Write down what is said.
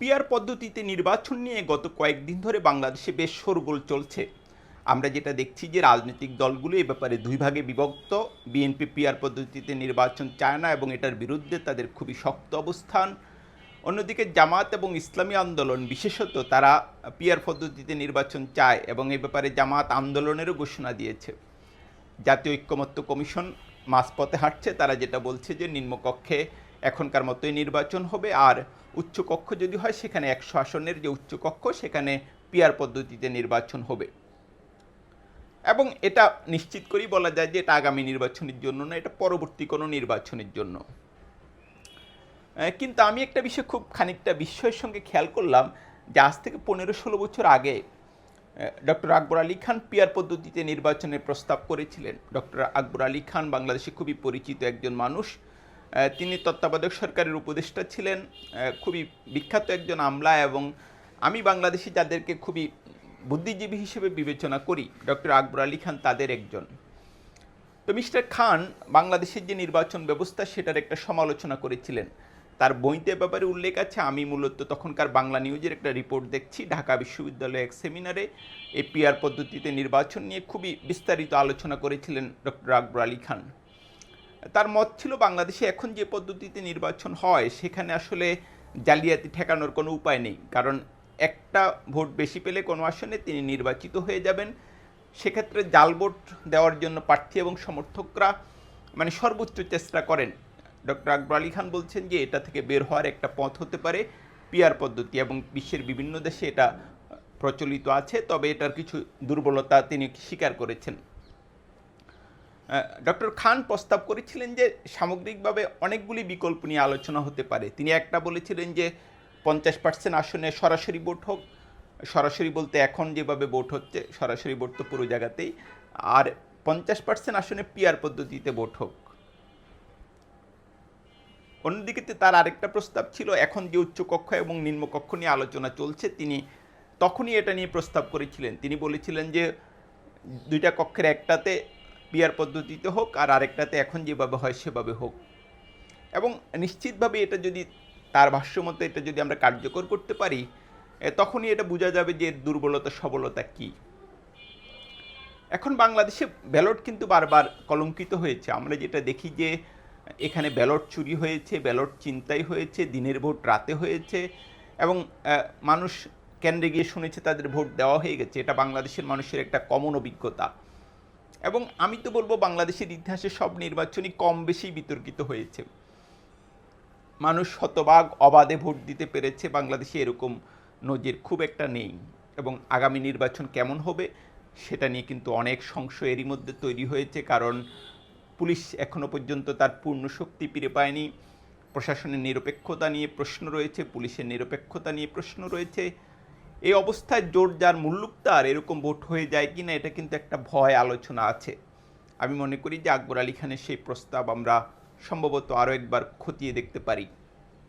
Peer পদ্ধতিতে নির্বাচন নিয়ে গত কয়েকদিন ধরে বাংলাদেশে বেশ শোরগোল চলছে। আমরা যেটা দেখছি যে রাজনৈতিক দলগুলো এ ব্যাপারে দুই ভাগে বিভক্ত। বিএনপি পিয়ার পদ্ধতিতে নির্বাচন চায় না এবং এটার বিরুদ্ধে তাদের খুবই শক্ত অবস্থান। অন্যদিকে জামাত এবং ইসলামী আন্দোলন বিশেষত তারা পিয়ার পদ্ধতিতে নির্বাচন চায় এবং এ ব্যাপারে জামাত আন্দোলনেরও ঘোষণা দিয়েছে। জাতীয় ঐক্যমত্য কমিশন মাঝপথে হাঁটছে, তারা যেটা বলছে যে নিম্নকক্ষে এখনকার মতোই নির্বাচন হবে। আর উচ্চকক্ষ যদি হয়, সেখানে একশো আসনের যে উচ্চকক্ষ, সেখানে পিয়ার পদ্ধতিতে নির্বাচন হবে। এবং এটা নিশ্চিত করেই বলা যায় যে এটা আগামী নির্বাচনের জন্য না, এটা পরবর্তী কোনো নির্বাচনের জন্য। কিন্তু আমি একটা বিষয় খুব খানিকটা বিস্ময়ের সঙ্গে খেয়াল করলাম যে আজ থেকে পনেরো ষোলো বছর আগে ডক্টর আকবর আলী খান পিয়ার পদ্ধতিতে নির্বাচনের প্রস্তাব করেছিলেন। ডক্টর আকবর আলী খান বাংলাদেশে খুবই পরিচিত একজন মানুষ। তিনি তত্ত্বাবধায়ক সরকারের উপদেষ্টা ছিলেন। খুবই বিখ্যাত একজন আমলা এবং আমি বাংলাদেশি যাদেরকে খুবই বুদ্ধিজীবী হিসেবে বিবেচনা করি, ডক্টর আকবর আলী খান তাদের একজন। তো মিস্টার খান বাংলাদেশের যে নির্বাচন ব্যবস্থা, সেটার একটা সমালোচনা করেছিলেন। তার বইতে ব্যাপারে উল্লেখ আছে। আমি মূলত তখনকার বাংলা নিউজের একটা রিপোর্ট দেখছি। ঢাকা বিশ্ববিদ্যালয়ে এক সেমিনারে এই পদ্ধতিতে নির্বাচন নিয়ে খুবই বিস্তারিত আলোচনা করেছিলেন ডক্টর আকবর আলী খান। তার মত ছিল, বাংলাদেশে এখন যে পদ্ধতিতে নির্বাচন হয়, সেখানে আসলে জালিয়াতি ঠেকানোর কোনো উপায় নেই। কারণ একটা ভোট বেশি পেলে কোনো আসনে তিনি নির্বাচিত হয়ে যাবেন। সেক্ষেত্রে জাল ভোট দেওয়ার জন্য প্রার্থী এবং সমর্থকরা মানে সর্বোচ্চ চেষ্টা করেন। ডক্টর আকবর আলী খান বলছেন যে এটা থেকে বের হওয়ার একটা পথ হতে পারে পিয়ার পদ্ধতি এবং বিশ্বের বিভিন্ন দেশে এটা প্রচলিত আছে, তবে এটার কিছু দুর্বলতা তিনি স্বীকার করেছেন। ডক্টর খান প্রস্তাব করেছিলেন যে সামগ্রিকভাবে অনেকগুলি বিকল্প নিয়ে আলোচনা হতে পারে। তিনি একটা বলেছিলেন যে পঞ্চাশ পার্সেন্ট আসনে সরাসরি ভোট হোক, সরাসরি বলতে এখন যেভাবে ভোট হচ্ছে, সরাসরি ভোট তো পুরো জায়গাতেই, আর পঞ্চাশ পার্সেন্ট আসনে পিয়ার পদ্ধতিতে ভোট হোক। অন্যদিকে তার আরেকটা প্রস্তাব ছিল, এখন যে উচ্চকক্ষ এবং নিম্নকক্ষ নিয়ে আলোচনা চলছে, তিনি তখনই এটা নিয়ে প্রস্তাব করেছিলেন। তিনি বলেছিলেন যে, দুইটা কক্ষের একটাতে পিয়ার পদ্ধতিতে হোক আর আরেকটাতে এখন যেভাবে হয় সেভাবে হোক। এবং নিশ্চিতভাবে এটা যদি তার ভাষ্য মতো এটা যদি আমরা কার্যকর করতে পারি তখনই এটা বোঝা যাবে যে এর দুর্বলতা, সবলতা কী। এখন বাংলাদেশে ব্যালট কিন্তু বারবার কলঙ্কিত হয়েছে। আমরা যেটা দেখি যে এখানে ব্যালট চুরি হয়েছে, ব্যালট চিন্তাই হয়েছে, দিনের ভোট রাতে হয়েছে এবং মানুষ কেন্দ্রে গিয়ে শুনেছে তাদের ভোট দেওয়া হয়ে গেছে। এটা বাংলাদেশের মানুষের একটা কমন অভিজ্ঞতা। এবং আমি তো বলব বাংলাদেশের ইতিহাসে সব নির্বাচনই কম বেশি বিতর্কিত হয়েছে। মানুষ শতভাগ অবাধে ভোট দিতে পেরেছে, বাংলাদেশে এরকম নজির খুব একটা নেই। এবং আগামী নির্বাচন কেমন হবে, সেটা নিয়ে কিন্তু অনেক সংশয় এরই মধ্যে তৈরি হয়েছে। কারণ পুলিশ এখনও পর্যন্ত তার পূর্ণ শক্তি ফিরে পায়নি। প্রশাসনের নিরপেক্ষতা নিয়ে প্রশ্ন রয়েছে, পুলিশের নিরপেক্ষতা নিয়ে প্রশ্ন রয়েছে। এই অবস্থায় জোর যার মুল্লুকতার এরকম ভোট হয়ে যায় কি না এটা কিন্তু একটা ভয় আলোচনা আছে। আমি মনে করি যে আকবর আলী খানের সেই প্রস্তাব আমরা সম্ভবত আরও একবার খতিয়ে দেখতে পারি।